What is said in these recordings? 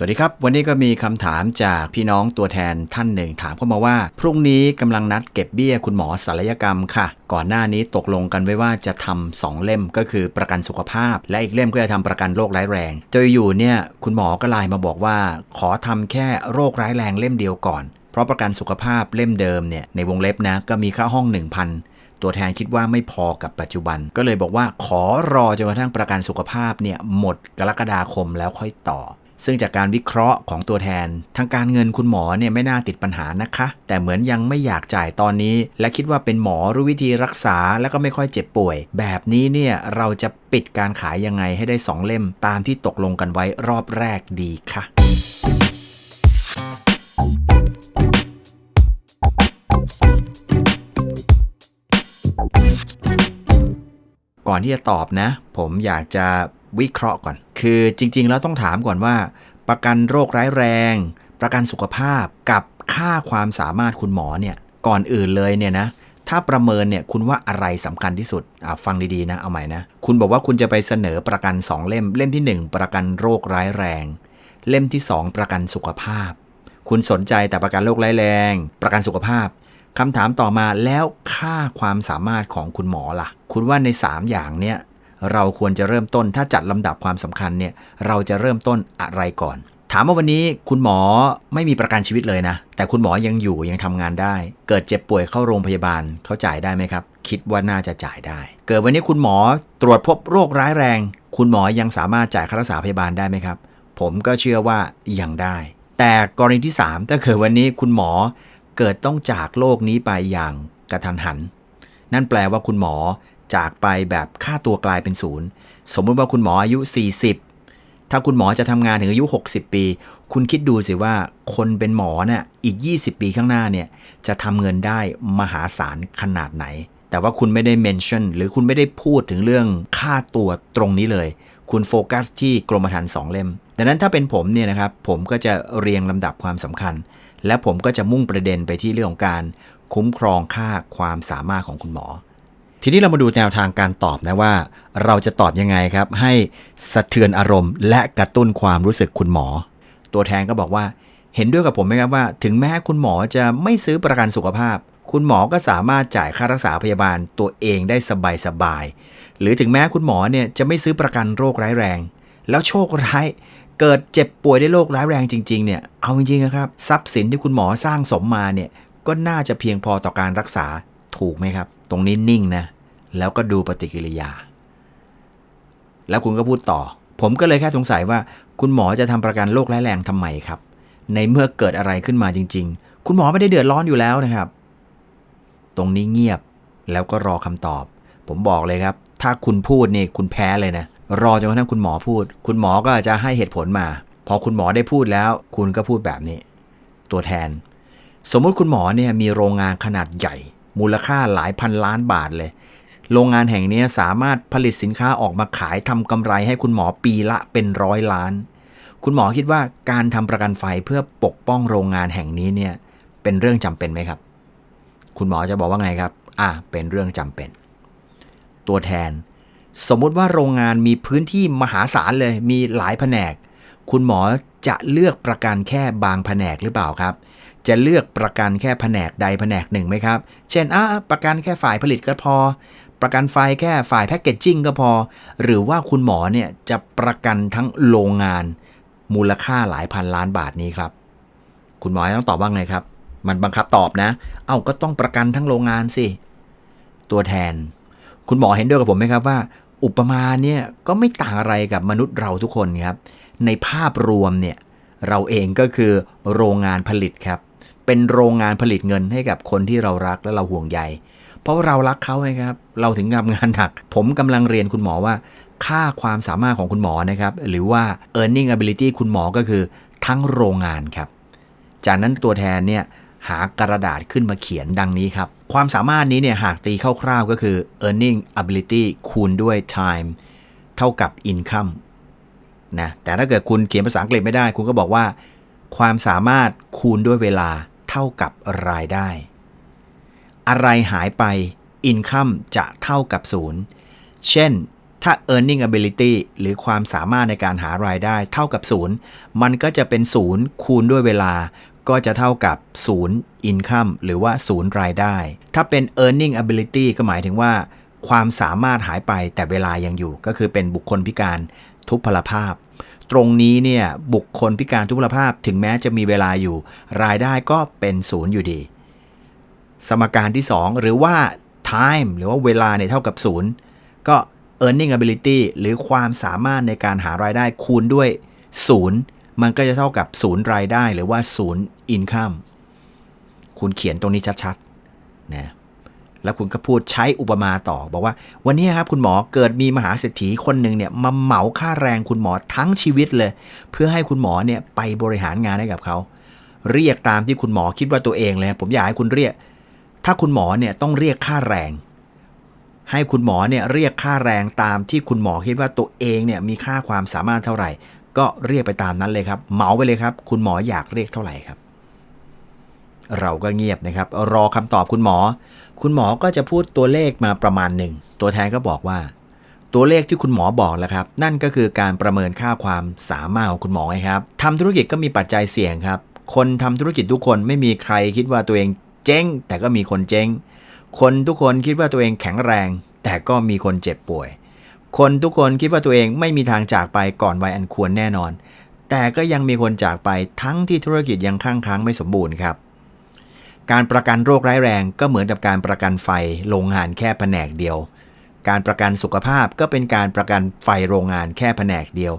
สวัสดีครับ วันนี้ก็มีคำถามจากพี่น้องตัวแทนท่านหนึ่งถามเข้ามาว่า พรุ่งนี้กำลังนัดเก็บเบี้ยคุณหมอศัลยกรรมค่ะ ก่อนหน้านี้ตกลงกันไว้ว่าจะทำสองเล่มก็คือประกันสุขภาพ และอีกเล่มก็จะทำประกันโรคร้ายแรงโดยอยู่เนี่ยคุณหมอก็ไลน์มาบอกว่า ขอทำแค่โรคร้ายแรงเล่มเดียวก่อน เพราะประกันสุขภาพเล่มเดิมเนี่ยในวงเล็บนะก็มีค่าห้อง 1,000ตัวแทนคิดว่าไม่พอกับปัจจุบัน ก็เลยบอกว่าขอรอจนกระทั่งประกันสุขภาพเนี่ยหมดกรกฎาคมแล้วค่อยต่อ ซึ่งจากการวิเคราะห์ของตัวแทน ทางการเงินคุณหมอเนี่ยไม่น่าติดปัญหานะคะ แต่เหมือนยังไม่อยากจ่ายตอนนี้ และคิดว่าเป็นหมอรู้วิธีรักษาแล้วก็ไม่ค่อยเจ็บป่วย แบบนี้เนี่ยเราจะปิดการขายยังไงให้ได้ 2 เล่มตามที่ตกลงกันไว้รอบแรกดีคะก่อนที่จะตอบนะ ผมอยากจะวิเคราะห์ก่อน คือจริง ๆ แล้วต้องถามก่อนว่า ประกันโรคร้ายแรง ประกันสุขภาพกับค่าความสามารถคุณหมอเนี่ยก่อนอื่นเลยเนี่ยนะถ้าประเมินเนี่ยคุณว่าอะไรสำคัญที่สุดอะฟังดีๆนะเอาใหม่นะคุณบอกว่าคุณจะไปเสนอประกัน 2 เล่ม เล่มที่ 1 ประกันโรคร้ายแรง เล่มที่ 2 ประกันสุขภาพ คุณสนใจแต่ประกันโรคร้ายแรง ประกันสุขภาพคำถามต่อมาแล้วค่าความสามารถของคุณหมอล่ะ คุณว่าใน 3 อย่างเนี่ย เราควรจะเริ่มต้นถ้าจัดลำดับความสำคัญเนี่ยเราจะเริ่มต้นอะไรก่อน ถามว่าวันนี้คุณหมอไม่มีประกันชีวิตเลยนะ แต่คุณหมอยังอยู่ยังทำงานได้ เกิดเจ็บป่วยเข้าโรงพยาบาลเขาจ่ายได้ไหมครับ คิดว่าน่าจะจ่ายได้ เกิดวันนี้คุณหมอตรวจพบโรคร้ายแรง คุณหมอยังสามารถจ่ายค่ารักษาพยาบาลได้ไหมครับ ผมก็เชื่อว่ายังได้ แต่กรณีที่3ถ้าเกิดวันนี้คุณหมอเกิดต้องจากโลกนี้ไปอย่างกระทันหัน นั่นแปลว่าคุณหมอ จากไปแบบค่าตัวกลายเป็นศูนย์สมมติว่าคุณหมออายุ 40 ถ้าคุณหมอจะทำงานถึงอายุ 60 ปี คุณคิดดูสิว่าคนเป็นหมอเนี่ยอีก 20 ปีข้างหน้าเนี่ยจะทำเงินได้มหาศาลขนาดไหน แต่ว่าคุณไม่ได้เมนชั่นหรือคุณไม่ได้พูดถึงเรื่องค่าตัวตรงนี้เลย คุณโฟกัสที่กรมธรรม์สองเล่มดังนั้นถ้าเป็นผมเนี่ยนะครับผมก็จะเรียงลำดับความสำคัญ และผมก็จะมุ่งประเด็นไปที่เรื่องของการคุ้มครองค่าความสามารถของคุณหมอ ทีนี้เรามาดูแนวทางการตอบนะว่า เราจะตอบยังไงครับ ให้สะเทือนอารมณ์ และกระตุ้นความรู้สึกคุณหมอ ตัวแทนก็บอกว่า เห็นด้วยกับผมไหมครับว่า ถึงแม้คุณหมอจะไม่ซื้อประกันสุขภาพ คุณหมอก็สามารถจ่ายค่ารักษาพยาบาลตัวเองได้สบายๆหรือถึงแม้คุณหมอเนี่ยจะไม่ซื้อประกันโรคร้ายแรง แล้วโชคร้ายเกิดเจ็บป่วยได้โรคร้ายแรงจริงๆเนี่ยเอาจริงๆนะครับทรัพย์สินที่คุณหมอสร้างสมมาเนี่ยก็น่าจะเพียงพอต่อการรักษาถูกไหมครับ ตรงนี้นิ่งนะ แล้วก็ดูปฏิกิริยา แล้วคุณก็พูดต่อ ผมก็เลยแค่สงสัยว่า คุณหมอจะทำประกันโรคร้ายแรงทำไมครับ ในเมื่อเกิดอะไรขึ้นมาจริง ๆ คุณหมอไม่ได้เดือดร้อนอยู่แล้วนะครับ ตรงนี้เงียบแล้วก็รอคำตอบ ผมบอกเลยครับ ถ้าคุณพูดนี่คุณแพ้เลยนะ รอจนกระทั่งคุณหมอพูด คุณหมอก็จะให้เหตุผลมา พอคุณหมอได้พูดแล้ว คุณก็พูดแบบนี้ ตัวแทน สมมุติคุณหมอเนี่ยมีโรงงานขนาดใหญ่ มูลค่าหลายพันล้านบาทเลย โรงงานแห่งนี้สามารถผลิตสินค้าออกมาขายทำกำไรให้คุณหมอปีละเป็นร้อยล้าน คุณหมอคิดว่าการทำประกันไฟเพื่อปกป้องโรงงานแห่งนี้เนี่ยเป็นเรื่องจำเป็นไหมครับ คุณหมอจะบอกว่าไงครับ อะเป็นเรื่องจำเป็น ตัวแทน สมมติว่าโรงงานมีพื้นที่มหาศาลเลยมีหลายแผนก คุณหมอจะเลือกประกันแค่บางแผนกหรือเปล่าครับ จะเลือกประกันแค่แผนกใดแผนกหนึ่งไหมครับ เช่นอะประกันแค่ฝ่ายผลิตก็พอ ประกันไฟแค่ฝ่ายแพคเกจจิ้งก็พอ หรือว่าคุณหมอเนี่ยจะประกันทั้งโรงงาน มูลค่าหลายพันล้านบาทนี้ครับ คุณหมอต้องตอบว่าไงครับ มันบังคับตอบนะ เอาก็ต้องประกันทั้งโรงงานสิ ตัวแทน คุณหมอเห็นด้วยกับผมไหมครับว่า อุปมาเนี่ยก็ไม่ต่างอะไรกับมนุษย์เราทุกคนครับ ในภาพรวมเนี่ยเราเองก็คือโรงงานผลิตครับ เป็นโรงงานผลิตเงินให้กับคนที่เรารักและเราห่วงใย เพราะเรารักเขาไงครับ เราถึงทำงานหนัก ผมกำลังเรียนคุณหมอว่า ค่าความสามารถของคุณหมอนะครับ หรือว่า earning ability คุณหมอก็คือทั้งโรงงานครับ จากนั้นตัวแทนเนี่ยหากระดาษขึ้นมาเขียนดังนี้ครับ ความสามารถนี้เนี่ยหากตีคร่าวๆก็คือ earning ability คูณด้วย time เท่ากับ income นะแต่ถ้าเกิดคุณเขียนภาษาอังกฤษไม่ได้ คุณก็บอกว่า ความสามารถคูณด้วยเวลา เท่ากับรายได้ อะไรหายไป income จะเท่ากับศูนย์เช่น ถ้า earning ability หรือความสามารถในการหารายได้เท่ากับศูนย์มันก็จะเป็นศูนย์คูณด้วยเวลาก็จะเท่ากับศูนย์ income หรือว่าศูนย์รายได้ ถ้าเป็น earning ability ก็หมายถึงว่า ความสามารถหายไปแต่เวลายังอยู่ก็คือเป็นบุคคลพิการทุพพลภาพ ตรงนี้เนี่ยบุคคลพิการทุพพลภาพถึงแม้จะมีเวลาอยู่ รายได้ก็เป็นศูนย์อยู่ดี สมการที่ 2 หรือว่า time หรือว่าเวลาเนี่ยเท่ากับศูนย์ก็ earning ability หรือความสามารถในการหารายได้คูณด้วยศูนย์มันก็จะเท่ากับศูนย์รายได้หรือว่าศูนย์ income คุณเขียนตรงนี้ชัดๆนะ แล้วคุณก็พูดใช้อุปมาต่อ บอกว่า วันนี้ครับคุณหมอเกิดมีมหาเศรษฐีคนหนึ่งเนี่ยมาเหมาค่าแรงคุณหมอทั้งชีวิตเลย เพื่อให้คุณหมอเนี่ยไปบริหารงานให้กับเขา เรียกตามที่คุณหมอคิดว่าตัวเองเลย ผมอยากให้คุณเรียก ถ้าคุณหมอเนี่ยต้องเรียกค่าแรง ให้คุณหมอเนี่ยเรียกค่าแรงตามที่คุณหมอคิดว่าตัวเองเนี่ยมีค่าความสามารถเท่าไหร่ ก็เรียกไปตามนั้นเลยครับ เหมาไปเลยครับ คุณหมออยากเรียกเท่าไหร่ครับ เราก็เงียบนะครับ รอคำตอบคุณหมอ คุณหมอก็จะพูดตัวเลขมาประมาณหนึ่ง ตัวแทนก็บอกว่า ตัวเลขที่คุณหมอบอกแล้วครับ นั่นก็คือการประเมินค่าความสามารถของคุณหมอครับทำธุรกิจก็มีปัจจัยเสี่ยงครับ คนทำธุรกิจทุกคนไม่มีใครคิดว่าตัวเองเจ๊ง แต่ก็มีคนเจ๊ง คนทุกคนคิดว่าตัวเองแข็งแรง แต่ก็มีคนเจ็บป่วย คนทุกคนคิดว่าตัวเองไม่มีทางจากไปก่อนวัยอันควรแน่นอน แต่ก็ยังมีคนจากไปทั้งที่ธุรกิจยังค้างค้างไม่สมบูรณ์ครับ การประกันโรคร้ายแรงก็เหมือนกับการประกันไฟโรงงานแค่แผนกเดียว การประกันสุขภาพก็เป็นการประกันไฟโรงงานแค่แผนกเดียว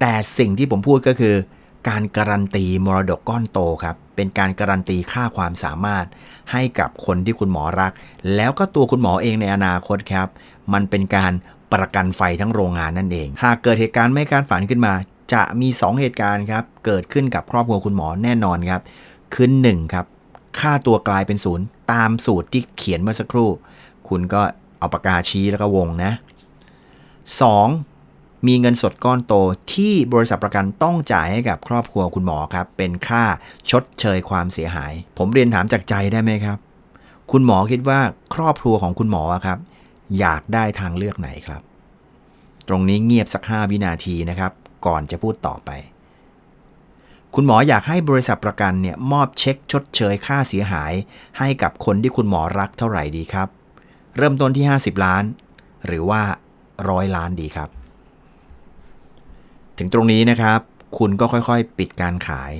แต่สิ่งที่ผมพูดก็คือ การการันตีมรดกก้อนโตครับ เป็นการการันตีค่าความสามารถ ให้กับคนที่คุณหมอรัก แล้วก็ตัวคุณหมอเองในอนาคตครับ มันเป็นการประกันไฟทั้งโรงงานนั่นเอง หากเกิดเหตุการณ์ไม่คาดฝันขึ้นมา จะมี 2 เหตุการณ์ครับ เกิดขึ้นกับครอบครัวคุณหมอแน่นอนครับ คือหนึ่งครับ ค่าตัวกลายเป็นศูนย์ตามสูตรที่เขียนเมื่อสักครู่ คุณก็เอาปากกาชี้แล้วก็วงนะ 2. มีเงินสดก้อนโตที่บริษัทประกันต้องจ่ายให้กับครอบครัวคุณหมอครับ เป็นค่าชดเชยความเสียหาย ผมเรียนถามจากใจได้ไหมครับ คุณหมอคิดว่าครอบครัวของคุณหมอครับ อยากได้ทางเลือกไหนครับ ตรงนี้เงียบสัก 5 วินาทีนะครับ ก่อนจะพูดต่อไป คุณหมออยากให้บริษัทประกันเนี่ยมอบเช็คชดเชยค่าเสียหาย ให้กับคนที่คุณหมอรักเท่าไหร่ดีครับ เริ่มต้นที่ 50 ล้าน หรือว่าร้อยล้านดีครับ ถึงตรงนี้นะครับ คุณก็ค่อยๆ ปิดการขาย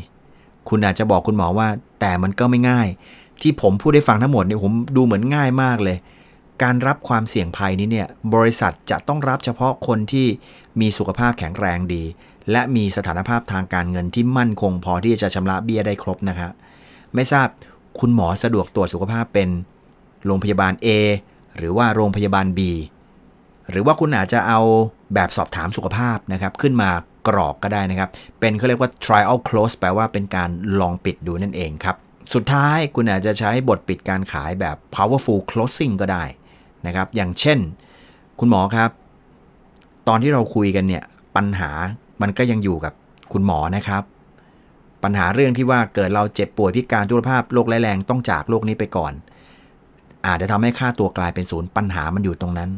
คุณอาจจะบอกคุณหมอว่า แต่มันก็ไม่ง่าย ที่ผมพูดได้ฟังทั้งหมดเนี่ยผมดูเหมือนง่ายมากเลย การรับความเสี่ยงภัยนี้เนี่ยบริษัทจะต้องรับเฉพาะคนที่มีสุขภาพแข็งแรงดี และมีสถานภาพทางการเงินที่มั่นคงพอที่จะชำระเบี้ยได้ครบนะครับ ไม่ทราบคุณหมอสะดวกตรวจสุขภาพเป็นโรงพยาบาล A หรือว่าโรงพยาบาล B หรือว่าคุณอาจจะเอาแบบสอบถามสุขภาพนะครับ ขึ้นมากรอกก็ได้นะครับ เป็นเขาเรียกว่า trial close แปลว่าเป็นการลองปิดดูนั่นเองครับ สุดท้ายคุณอาจจะใช้บทปิดการขายแบบ powerful closing ก็ได้นะครับ อย่างเช่น คุณหมอครับ ตอนที่เราคุยกันเนี่ยปัญหา มันก็ยังอยู่กับคุณหมอนะครับ ปัญหาเรื่องที่ว่าเกิดเราเจ็บป่วยพิการทุพภาพโรคร้ายแรงต้องจากโรคนี้ไปก่อน อาจจะทำให้ค่าตัวกลายเป็นศูนย์ปัญหามันอยู่ตรงนั้น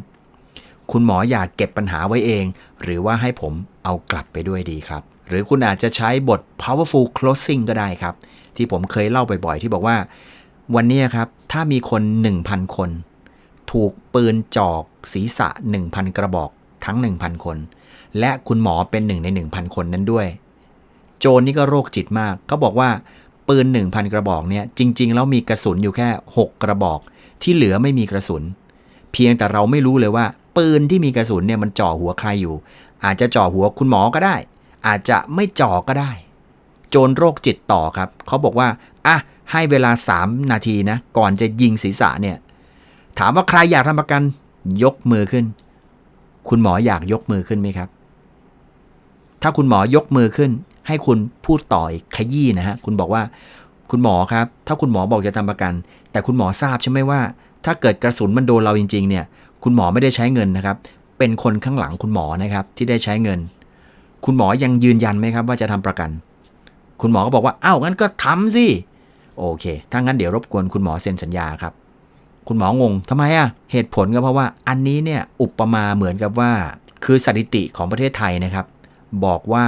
คุณหมออยากเก็บปัญหาไว้เอง หรือว่าให้ผมเอากลับไปด้วยดีครับ หรือคุณอาจจะใช้บท powerful closing ก็ได้ครับ ที่ผมเคยเล่าบ่อยๆที่บอกว่า วันนี้ครับถ้ามีคน 1,000 คน ถูกปืนจอกศีรษะ 1,000 กระบอก ทั้ง 1,000 คน และคุณหมอเป็นหนึ่งใน 1,000 คนนั้นด้วย โจรนี่ก็โรคจิตมากเขาบอกว่าปืน 1,000 กระบอกเนี่ยจริง ๆ แล้วมีกระสุนอยู่แค่ 6 กระบอก ที่เหลือไม่มีกระสุน เพียงแต่เราไม่รู้เลยว่า ปืนที่มีกระสุนเนี่ยมันจ่อหัวใครอยู่ อาจจะจ่อหัวคุณหมอก็ได้ อาจจะไม่จ่อก็ได้ โจรโรคจิตต่อครับเขาบอกว่าอะให้เวลา 3 นาทีนะก่อนจะยิงศีรษะเนี่ยถามว่าใครอยากทำประกันยกมือขึ้น คุณหมออยากยกมือขึ้นไหมครับ ถ้าคุณหมอยกมือขึ้น ให้คุณพูดต่ออีกขยี้นะฮะ คุณบอกว่า คุณหมอครับ ถ้าคุณหมอบอกจะทำประกัน แต่คุณหมอทราบใช่ไหมว่า ถ้าเกิดกระสุนมันโดนเราจริง ๆ เนี่ย คุณหมอไม่ได้ใช้เงินนะครับ เป็นคนข้างหลังคุณหมอนะครับ ที่ได้ใช้เงิน คุณหมอยังยืนยันไหมครับว่าจะทำประกัน คุณหมอก็บอกว่าอ้าวงั้นก็ทำสิโอเค ถ้างั้นเดี๋ยวรบกวนคุณหมอเซ็นสัญญาครับ คุณหมองงทำไมอะเหตุผลก็เพราะว่าอันนี้เนี่ยอุปมาเหมือนกับว่า คือสถิติของประเทศไทยนะครับ บอกว่า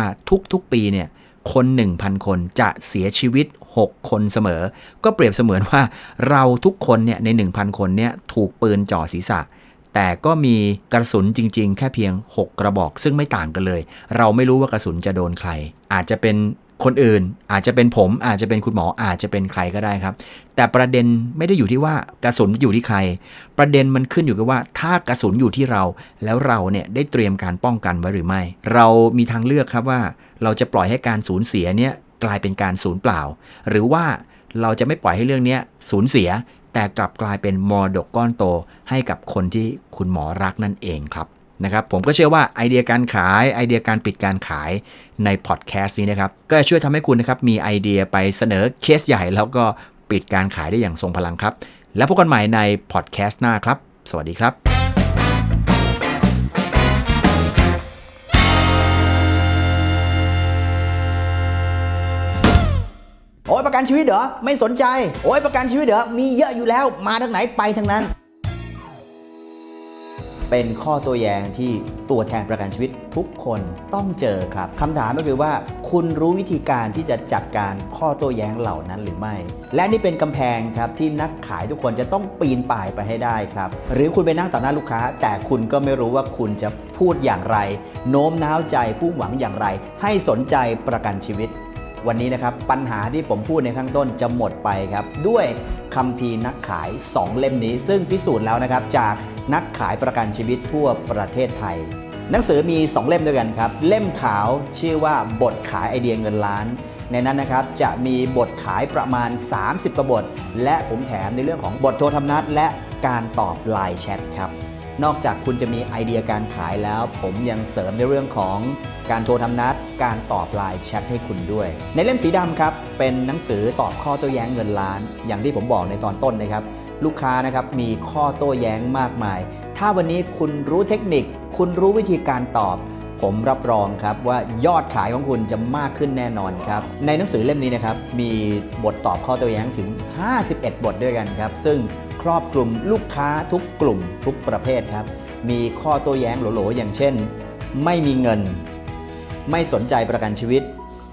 ทุกๆปีเนี่ยคน 1,000 คนจะเสียชีวิต 6 คนเสมอ ก็เปรียบเสมือนว่าเราทุกคนเนี่ยใน 1,000 คนเนี่ยถูกปืนจ่อศีรษะ แต่ก็มีกระสุนจริง ๆ แค่เพียง 6 กระบอก ซึ่งไม่ต่างกันเลย เราไม่รู้ว่ากระสุนจะโดนใคร อาจจะเป็น คนอื่นอาจจะเป็นผมอาจจะเป็นคุณหมออาจจะเป็นใครก็ได้ครับ แต่ประเด็นไม่ได้อยู่ที่ว่ากระสุนอยู่ที่ใคร ประเด็นมันขึ้นอยู่กับว่า ถ้ากระสุนอยู่ที่เรา แล้วเราเนี่ยได้เตรียมการป้องกันไว้หรือไม่ เรามีทางเลือกครับว่า เราจะปล่อยให้การสูญเสียเนี่ยกลายเป็นการสูญเปล่า หรือว่าเราจะไม่ปล่อยให้เรื่องนี้สูญเสีย แต่กลับกลายเป็นมรดกก้อนโตให้กับคนที่คุณหมอรักนั่นเองครับ นะครับผมก็เชื่อว่าไอเดียการขายไอเดียการปิดการขายในพอดแคสต์นี้นะครับ ก็จะช่วยทำให้คุณนะครับมีไอเดียไปเสนอเคสใหญ่ แล้วก็ปิดการขายได้อย่างทรงพลังครับ แล้วพบกันใหม่ในพอดแคสต์หน้าครับ สวัสดีครับโอ้ยประกันชีวิตเหรอ ไม่สนใจ โอ้ยประกันชีวิตเหรอ มีเยอะอยู่แล้ว มาทางไหนไปทางนั้น เป็นข้อตัวแยงที่ตัวแทนประกันชีวิตทุกคนต้องเจอครับคำถามก็คือว่า คุณรู้วิธีการที่จะจัดการข้อโต้แย้งเหล่านั้นหรือไม่ และนี่เป็นกำแพงครับที่นักขายทุกคนจะต้องปีนป่ายไปให้ได้ครับ หรือคุณไปนั่งต่อหน้าลูกค้า แต่คุณก็ไม่รู้ว่าคุณจะพูดอย่างไร โน้มน้าวใจผู้หวังอย่างไร ให้สนใจประกันชีวิตวันนี้นะครับปัญหาที่ผมพูดในข้างต้นจะหมดไปครับ ด้วยคัมภีนักขาย 2 เล่มนี้ ซึ่งพิสูจน์แล้วนะครับจาก นักขายประกันชีวิตทั่วประเทศไทย หนังสือมี 2 เล่มด้วยกันครับ เล่มขาวชื่อว่าบทขายไอเดียเงินล้าน ในนั้นนะครับจะมีบทขายประมาณ 30กว่าบท และผมแถมในเรื่องของบทโทรทำนัด และการตอบไลน์แชทครับนอกจากคุณจะมีไอเดียการขายแล้ว ผมยังเสริมในเรื่องของการโทรทำนัด การตอบไลน์แชทให้คุณด้วย ในเล่มสีดำครับ เป็นหนังสือตอบข้อโต้แย้งเงินล้าน อย่างที่ผมบอกในตอนต้นนะครับ ลูกค้านะครับมีข้อโต้แย้งมากมาย ถ้าวันนี้คุณรู้เทคนิค คุณรู้วิธีการตอบ ผมรับรองครับว่ายอดขายของคุณจะมากขึ้นแน่นอนครับ ในหนังสือเล่มนี้นะครับมีบทตอบข้อโต้แย้งถึง 51 บทด้วยกันครับ ซึ่งครอบคลุมลูกค้าทุกกลุ่มทุกประเภทครับ มีข้อโต้แย้งโหลๆอย่างเช่น ไม่มีเงิน ไม่สนใจประกันชีวิต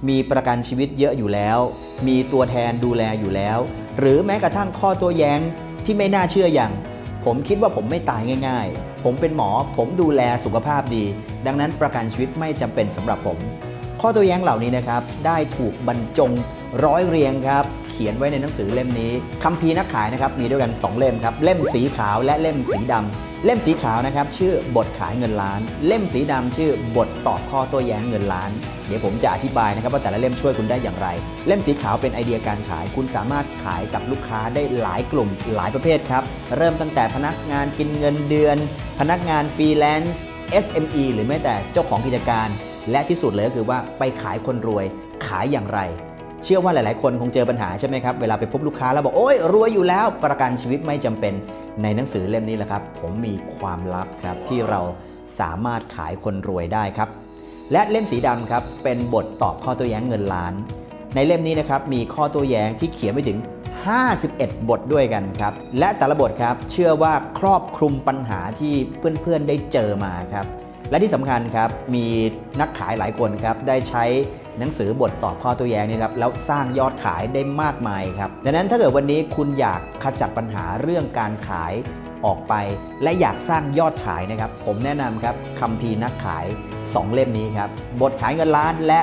มีประกันชีวิตเยอะอยู่แล้ว มีตัวแทนดูแลอยู่แล้ว หรือแม้กระทั่งข้อโต้แย้ง ที่ไม่น่าเชื่ออย่าง ผมคิดว่าผมไม่ตายง่าย ๆ ผมเป็นหมอ ผมดูแลสุขภาพดี ดังนั้นประกันชีวิตไม่จำเป็นสำหรับผม ข้อตัวแย้งเหล่านี้นะครับ ได้ถูกบรรจงร้อยเรียงครับ เขียนไว้ในหนังสือเล่มนี้คัมภีร์นักขายนะครับมีด้วยกัน 2 เล่มครับเล่มสีขาวและเล่มสีดำ เล่มสีขาวนะครับชื่อบทขายเงินล้าน เล่มสีดำชื่อบทตอบข้อโต้แย้งเงินล้าน เดี๋ยวผมจะอธิบายนะครับว่าแต่ละเล่มช่วยคุณได้อย่างไร เล่มสีขาวเป็นไอเดียการขาย คุณสามารถขายกับลูกค้าได้หลายกลุ่มหลายประเภทครับเริ่มตั้งแต่พนักงานกินเงินเดือน พนักงานฟรีแลนซ์ SME หรือแม้แต่เจ้าของกิจการ และที่สุดเลยก็คือว่าไปขายคนรวยขายอย่างไร เชื่อว่าหลาย ๆ คนคงเจอปัญหาใช่ไหมครับเวลาไปพบลูกค้าแล้วบอกโอ้ยรวยอยู่แล้วประกันชีวิตไม่จำเป็นในหนังสือเล่มนี้แหละครับ ผมมีความลับครับที่เราสามารถขายคนรวยได้ครับ และเล่มสีดำครับเป็นบทตอบข้อโต้แย้งเงินล้าน ในเล่มนี้นะครับมีข้อโต้แย้งที่เขียนไว้ถึง 51 บทด้วยกันครับ และแต่ละบทครับเชื่อว่าครอบคลุมปัญหาที่เพื่อน ๆ ได้เจอมาครับ และที่สำคัญครับมีนักขายหลายคนครับได้ใช้หนังสือบทตอบข้อตัวแย้งนี่ครับแล้วสร้างยอดขายได้มากมายครับดังนั้นถ้าเกิดวันนี้คุณอยากขจัดปัญหาเรื่องการขายออกไป และอยากสร้างยอดขายนะครับ ผมแนะนำครับคัมภีนักขาย 2 เล่มนี้ครับบทขายเงินล้านและ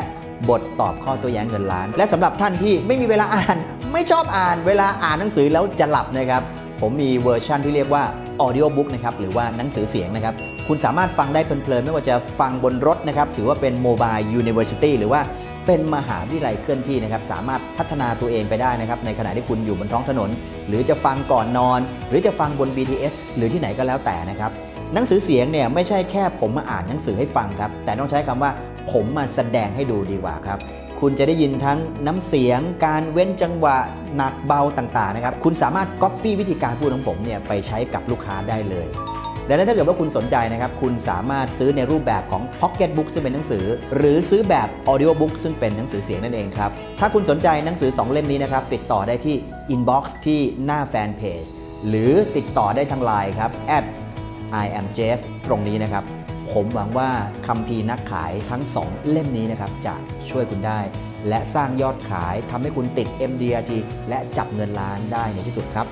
บทตอบข้อตัวแย้งเงินล้าน และสำหรับท่านที่ไม่มีเวลาอ่าน ไม่ชอบอ่าน เวลาอ่านหนังสือแล้วจะหลับนะครับ ผมมีเวอร์ชันที่เรียกว่า audio book นะครับหรือว่าหนังสือเสียงนะครับ คุณสามารถฟังได้เพลินๆ ไม่ว่าจะฟังบนรถนะครับ ถือว่าเป็น mobile university หรือว่าเป็นมหาวิทยาลัยเคลื่อนที่นะครับ สามารถพัฒนาตัวเองไปได้นะครับ ในขณะที่คุณอยู่บนท้องถนน หรือจะฟังก่อนนอน หรือจะฟังบน BTS หรือที่ไหนก็แล้วแต่นะครับหนังสือเสียงเนี่ยไม่ใช่แค่ผมมาอ่านหนังสือให้ฟังครับ แต่ต้องใช้คำว่าผมมาแสดงให้ดูดีกว่าครับ คุณจะได้ยินทั้งน้ำเสียง การเว้นจังหวะหนักเบาต่างๆนะครับ คุณสามารถก๊อปปี้วิธีการพูดของผมเนี่ยไปใช้กับลูกค้าได้เลย ดังนั้นถ้าเกิดว่าคุณสนใจนะครับคุณสามารถซื้อในรูปแบบของ Pocket Book ซึ่งเป็นหนังสือ หรือซื้อแบบ Audio Book ซึ่งเป็นหนังสือเสียงนั่นเองครับถ้าคุณสนใจหนังสือ 2 เล่มนี้นะครับติดต่อได้ที่ Inbox ที่หน้าแฟนเพจหรือติดต่อได้ทางไลน์ครับ I am Jeff ตรงนี้นะครับ ผมหวังว่าคัมภีนักขายทั้ง 2 เล่มนี้นะครับ จะช่วยคุณได้ และสร้างยอดขายทำให้คุณติด MDRT และจับเงินล้านได้ในที่สุดครับ